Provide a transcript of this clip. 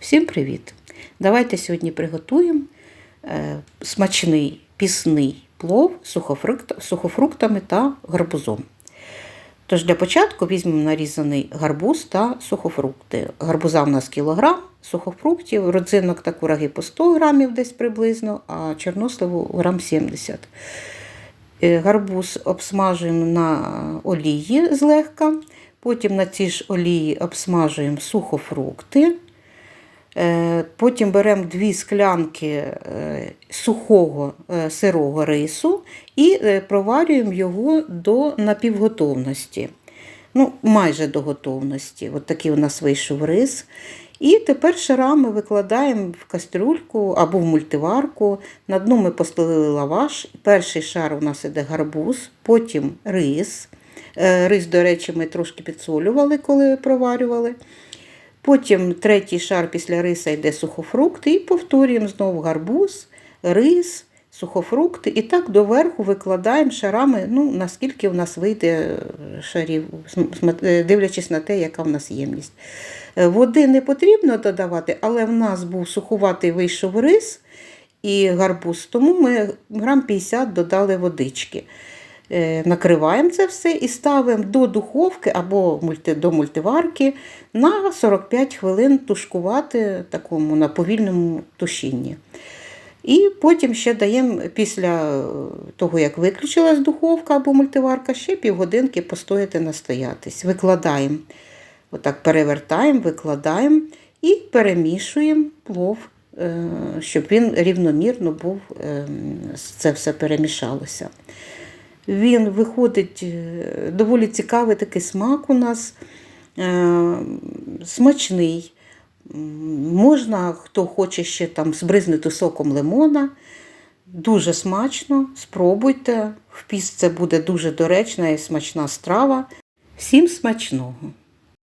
Всім привіт! Давайте сьогодні приготуємо е, смачний пісний плов з сухофрукт- сухофруктами та гарбузом. Тож для початку візьмемо нарізаний гарбуз та сухофрукти. Гарбуза в нас кілограм, сухофруктів, родзинок та кураги по 100 грамів десь приблизно, а чорносливу грам 70. Е, Гарбуз обсмажуємо на олії злегка, потім на цій ж олії обсмажуємо сухофрукти. Е, Потім беремо дві склянки е, сухого е, сирого рису і проварюємо його до напівготовності. Ну, майже до готовності. От такий у нас вийшов рис. І тепер шарами викладаємо в кастрюльку або в мультиварку. На дно ми постелили лаваш. Перший шар у нас іде гарбуз, потім рис. Рис, до речі, ми трошки підсолювали, коли проварювали. Потім третій шар після риса йде сухофрукти і повторюємо знову гарбуз, рис, сухофрукти. І так доверху викладаємо шарами, ну, наскільки в нас вийде е, шарів, е, дивлячись на те, яка в нас ємність. Е, Води не потрібно додавати, але в нас був суховатий вийшов рис і гарбуз, тому ми грам 50 додали водички. Е, Накриваємо це все і ставимо до духовки або до мультиварки на 45 хвилин тушкувати такому на повільному тушінні. І потім ще даємо після того, як виключилась духовка або мультиварка, ще півгодинки постояти настоятись. Викладаємо, отак перевертаємо, викладаємо і перемішуємо плов, е, щоб він рівномірно був, е, це все перемішалося. Він виходить е, доволі цікавий такий смак у нас, е, смачний. Можна, хто хоче ще там збризнути соком лимона. Дуже смачно, спробуйте. В піст це буде дуже доречна і смачна страва. Всім смачного!